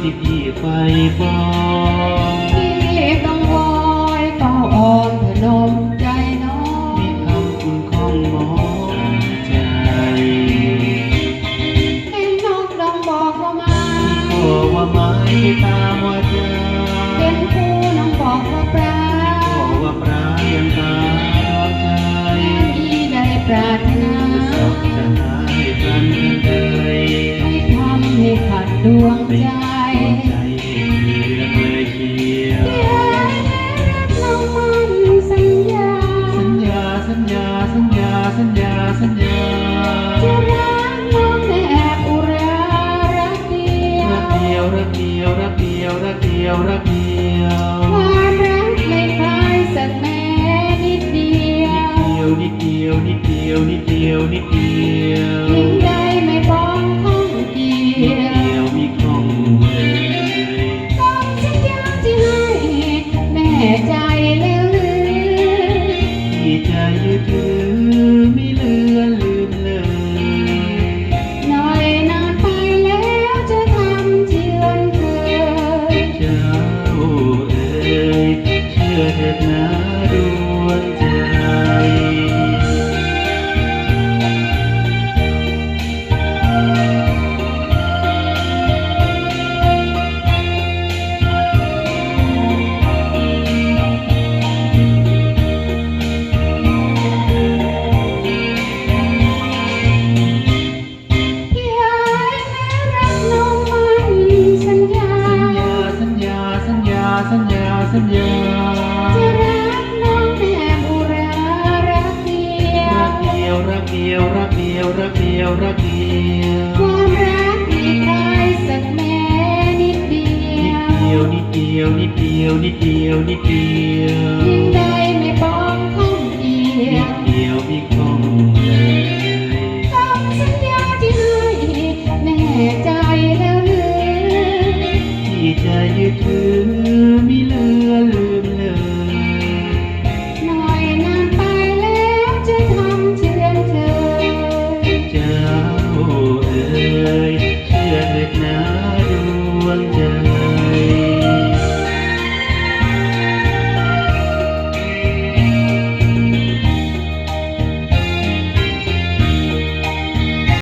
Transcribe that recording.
พี่ไปบองพี่ต้องวอยเฝ้าอ่อนพนมใจน้องมีคำคุณของมองใจเห็นนกดองบอกว่ามาบอว่าไม่ตามว่า สัญญาจะรักน้องแนบอุรารักเดียรักวเดียวรักเดียวรักเดียวรักเดียวรักเดียวความรักไม่คลายสักแม้นิดเดียวนิดเดียวนิดเดียวนิดเดียวนิดเดียวยิ่งใดไม่ป้องข้องเกี่นิดยวเดียวมีของเลยต้องสัญญาที่ให้แม่ใจแล้วลืมที่ใจยึดถือไเชื่ เดียวรักเดียวรักเดียวรักเดียวความรักไม่คล้ายสักแม้นิดเดียวนิดเดียวนิดเดียวนิดเดียวนิดเดียวนิดเดียวยิ่ง